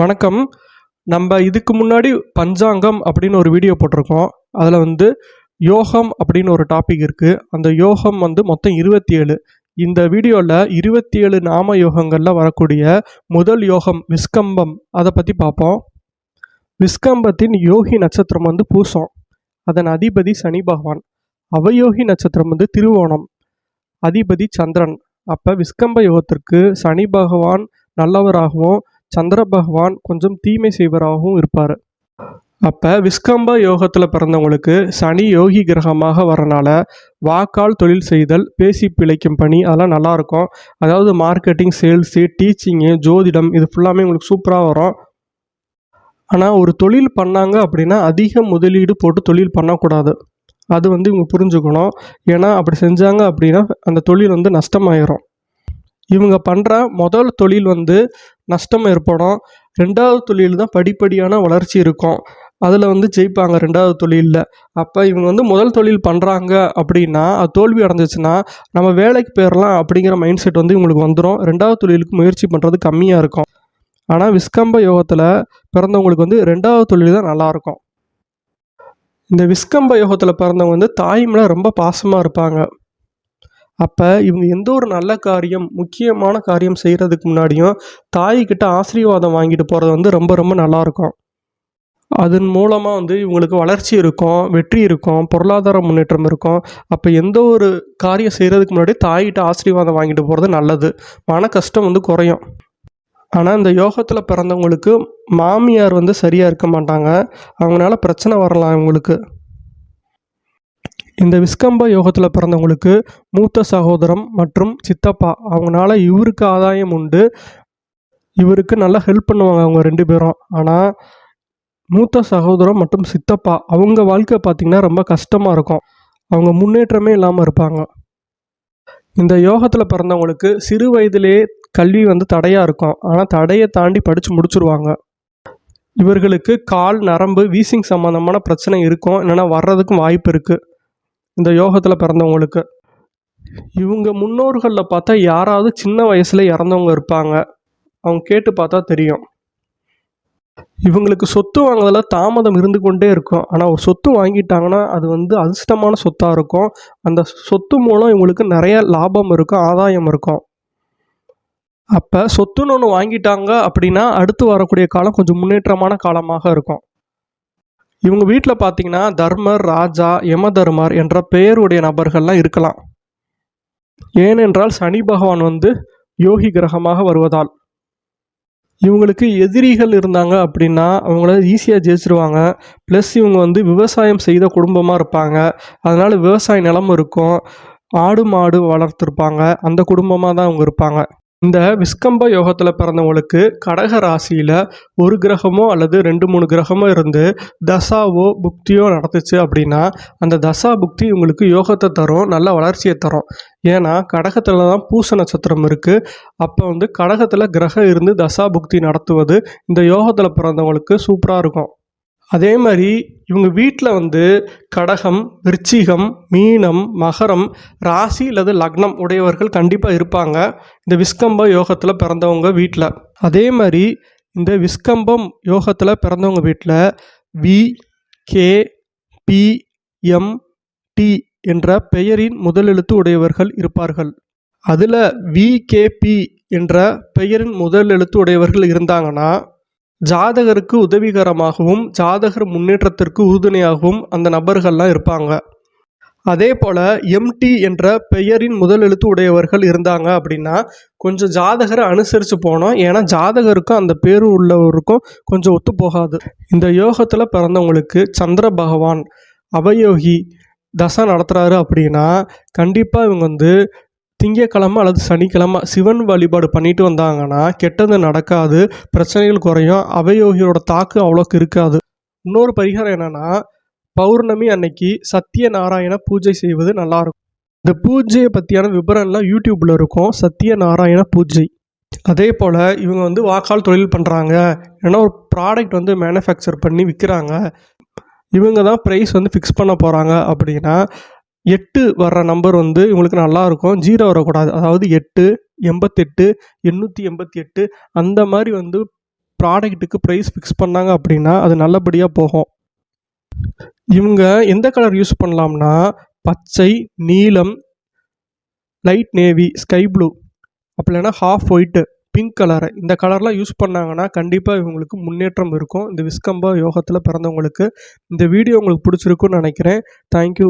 வணக்கம். நம்ம இதுக்கு முன்னாடி பஞ்சாங்கம் அப்படின்னு ஒரு வீடியோ போட்டிருக்கோம். அதில் வந்து யோகம் அப்படின்னு ஒரு டாபிக் இருக்குது அந்த யோகம் வந்து மொத்தம் இருபத்தி ஏழு இந்த வீடியோவில் இருபத்தி ஏழு நாம யோகங்களில் வரக்கூடிய முதல் யோகம் விஸ்கம்பம். அதை பற்றி பார்ப்போம். விஸ்கம்பத்தின் யோகி நட்சத்திரம் வந்து பூசம். அதன் அதிபதி சனி பகவான். அவயோகி நட்சத்திரம் வந்து திருவோணம். அதிபதி சந்திரன். அப்போ விஸ்கம்ப யோகத்திற்கு சனி பகவான் நல்லவராகவும் சந்திர பகவான் கொஞ்சம் தீமை செய்வராகவும் இருப்பார். அப்போ விஸ்கம்ப யோகத்தில் பிறந்தவங்களுக்கு சனி யோகி கிரகமாக வரனால வாக்கால் தொழில் செய்தல் பேசி பிழைக்கும் பணி அதெல்லாம் நல்லாயிருக்கும் அதாவது மார்க்கெட்டிங் சேல்ஸு டீச்சிங்கு ஜோதிடம் இது ஃபுல்லாமே உங்களுக்கு சூப்பராக வரும். ஆனால் ஒரு தொழில் பண்ணாங்க அப்படின்னா அதிக முதலீடு போட்டு தொழில் பண்ணக்கூடாது. அது வந்து இவங்க புரிஞ்சுக்கணும். ஏன்னா அப்படி செஞ்சாங்க அப்படின்னா அந்த தொழில் வந்து நஷ்டமாயிரும். இவங்க பண்ணுற முதல் தொழில் வந்து நஷ்டம் ஏற்படும். ரெண்டாவது தொழில் தான் படிப்படியான வளர்ச்சி இருக்கும். அதில் வந்து ஜெயிப்பாங்க ரெண்டாவது தொழிலில். அப்போ இவங்க வந்து முதல் தொழில் பண்ணுறாங்க அப்படின்னா அது தோல்வி அடைஞ்சிச்சுன்னா நம்ம வேலைக்கு போயிடலாம் அப்படிங்கிற மைண்ட் செட் வந்து இவங்களுக்கு வந்துடும் ரெண்டாவது தொழிலுக்கு முயற்சி பண்ணுறது கம்மியாக இருக்கும். ஆனால் விஸ்கம்ப யோகத்தில் பிறந்தவங்களுக்கு வந்து ரெண்டாவது தொழில் தான் நல்லாயிருக்கும் இந்த விஸ்கம்ப யோகத்தில் பிறந்தவங்க வந்து தாய் மேலே ரொம்ப பாசமாக இருப்பாங்க. அப்போ இவங்க எந்த ஒரு நல்ல காரியம் முக்கியமான காரியம் செய்கிறதுக்கு முன்னாடியும் தாய்கிட்ட ஆசீர்வாதம் வாங்கிட்டு போகிறது வந்து ரொம்ப ரொம்ப நல்லாயிருக்கும் அதன் மூலமாக வந்து இவங்களுக்கு வளர்ச்சி இருக்கும் வெற்றி இருக்கும் பொருளாதார முன்னேற்றம் இருக்கும். அப்போ எந்த ஒரு காரியம் செய்கிறதுக்கு முன்னாடி தாய்கிட்ட ஆசீர்வாதம் வாங்கிட்டு போகிறது நல்லது. மன கஷ்டம் வந்து குறையும். ஆனால் இந்த யோகத்தில் பிறந்தவங்களுக்கு மாமியார் வந்து சரியாக இருக்க மாட்டாங்க. அவங்களால பிரச்சனை வரலாம் இவங்களுக்கு. இந்த விஸ்கம்ப யோகத்தில் பிறந்தவங்களுக்கு மூத்த சகோதரம் மற்றும் சித்தப்பா அவங்களால இவருக்கு ஆதாயம் உண்டு. இவருக்கு நல்லா ஹெல்ப் பண்ணுவாங்க அவங்க ரெண்டு பேரும். ஆனால் மூத்த சகோதரம் மற்றும் சித்தப்பா அவங்க வாழ்க்கை பார்த்திங்கன்னா ரொம்ப கஷ்டமாக இருக்கும். அவங்க முன்னேற்றமே இல்லாமல் இருப்பாங்க. இந்த யோகத்தில் பிறந்தவங்களுக்கு சிறு வயதிலே கல்வி வந்து தடையாக இருக்கும். ஆனால் தடையை தாண்டி படித்து முடிச்சுருவாங்க. இவர்களுக்கு கால் நரம்பு வீசிங் சம்மந்தமான பிரச்சனை இருக்கும். இல்லைன்னா வர்றதுக்கும் வாய்ப்பு இருக்குது இந்த யோகத்தில் பிறந்தவங்களுக்கு. இவங்க முன்னோர்களில் பார்த்தா யாராவது சின்ன வயசில் இறந்தவங்க இருப்பாங்க. அவங்க கேட்டு பார்த்தா தெரியும். இவங்களுக்கு சொத்து வாங்குறதில் தாமதம் இருந்து கொண்டே இருக்கும். ஆனால் ஒரு சொத்து வாங்கிட்டாங்கன்னா அது வந்து அதிர்ஷ்டமான சொத்தாக இருக்கும். அந்த சொத்து மூலம் இவங்களுக்கு நிறைய லாபம் இருக்கும் ஆதாயம் இருக்கும். அப்போ சொத்துன்னு ஒன்று வாங்கிட்டாங்க அப்படின்னா அடுத்து வரக்கூடிய காலம் கொஞ்சம் முன்னேற்றமான காலமாக இருக்கும். இவங்க வீட்டில் பார்த்தீங்கன்னா தர்மர் ராஜா யமதர்மர் என்ற பெயருடைய நபர்கள்லாம் இருக்கலாம். ஏனென்றால் சனி பகவான் வந்து யோகி கிரகமாக வருவதால். இவங்களுக்கு எதிரிகள் இருந்தாங்க அப்படின்னா அவங்கள ஈஸியாக ஜெயிச்சிருவாங்க. ப்ளஸ் இவங்க வந்து விவசாயம் செய்த குடும்பமாக இருப்பாங்க. அதனால் விவசாய நிலம் இருக்கும். ஆடு மாடு வளர்த்துருப்பாங்க. அந்த குடும்பமாக தான் அவங்க இருப்பாங்க. இந்த விஸ்கம்ப யோகத்தில் பிறந்தவங்களுக்கு கடக ராசியில் ஒரு கிரகமோ அல்லது ரெண்டு மூணு கிரகமோ இருந்து தசாவோ புக்தியோ நடத்துச்சு அப்படின்னா அந்த தசா புக்தி உங்களுக்கு யோகத்தை தரும் நல்ல வளர்ச்சியை தரும். ஏன்னா கடகத்தில் தான் பூச நட்சத்திரம் இருக்குது அப்போ வந்து கடகத்தில் கிரகம் இருந்து தசா புக்தி நடத்துவது இந்த யோகத்தில் பிறந்தவங்களுக்கு சூப்பராக இருக்கும். அதே மாதிரி இவங்க வீட்டில் வந்து கடகம் விருச்சிகம் மீனம் மகரம் ராசி அல்லது லக்னம் உடையவர்கள் கண்டிப்பாக இருப்பாங்க. இந்த விஸ்கம்ப யோகத்தில் பிறந்தவங்க வீட்டில் அதே மாதிரி இந்த விஸ்கம்பம் யோகத்தில் பிறந்தவங்க வீட்டில் V K P M D என்ற பெயரின் முதலெழுத்து உடையவர்கள் இருப்பார்கள். அதில் விகேபி என்ற பெயரின் முதல் எழுத்து உடையவர்கள் இருந்தாங்கன்னா ஜாதகருக்கு உதவிகரமாகவும் ஜாதகர் முன்னேற்றத்திற்கு உறுதுணையாகவும் அந்த நபர்கள்லாம் இருப்பாங்க. அதே போல் எம்டி என்ற பெயரின் முதல் எழுத்து உடையவர்கள் இருந்தாங்க அப்படின்னா கொஞ்சம் ஜாதகரை அனுசரித்து போனோம் ஏன்னா ஜாதகருக்கும் அந்த பேர் உள்ளவருக்கும் கொஞ்சம் ஒத்து போகாது. இந்த யோகத்தில் பிறந்தவங்களுக்கு சந்திர பகவான் அவயோகி தசை நடத்துகிறாரு அப்படின்னா கண்டிப்பாக இவங்க வந்து திங்கக்கிழமை அல்லது சனிக்கிழமை சிவன் வழிபாடு பண்ணிட்டு வந்தாங்கன்னா கெட்டது நடக்காது பிரச்சனைகள் குறையும் அவயோகியோட தாக்கு அவ்வளோக்கு இருக்காது. இன்னொரு பரிகாரம் என்னென்னா பௌர்ணமி அன்னைக்கு சத்யநாராயண பூஜை செய்வது நல்லாயிருக்கும். இந்த பூஜையை பற்றியான விவரம்லாம் யூடியூப்பில் இருக்கும் சத்யநாராயண பூஜை. அதே போல் இவங்க வந்து வாக்கால் தொழில் பண்ணுறாங்க ஏன்னா ஒரு ப்ராடக்ட் வந்து மேனுஃபேக்சர் பண்ணி விற்கிறாங்க இவங்க தான் ப்ரைஸ் வந்து ஃபிக்ஸ் பண்ண போகிறாங்க அப்படின்னா எட்டு வர்ற நம்பர் வந்து இவங்களுக்கு நல்லா இருக்கும். ஜீரோ வரக்கூடாது. அதாவது எட்டு எண்பத்தெட்டு எண்ணூற்றி எண்பத்தி எட்டு அந்த மாதிரி வந்து ப்ராடக்ட்டுக்கு ப்ரைஸ் ஃபிக்ஸ் பண்ணாங்க அப்படின்னா அது நல்லபடியாக போகும். இவங்க எந்த கலர் யூஸ் பண்ணலாம்னா பச்சை நீலம் லைட் நேவி ஸ்கை ப்ளூ அப்படி இல்லைன்னா ஹாஃப் ஒயிட்டு பிங்க் கலரை இந்த கலர்லாம் யூஸ் பண்ணாங்கன்னா கண்டிப்பாக இவங்களுக்கு முன்னேற்றம் இருக்கும். இந்த விஸ்கம்பா யோகத்தில் பிறந்தவங்களுக்கு இந்த வீடியோ உங்களுக்கு பிடிச்சிருக்குன்னு நினைக்கிறேன். தேங்க்யூ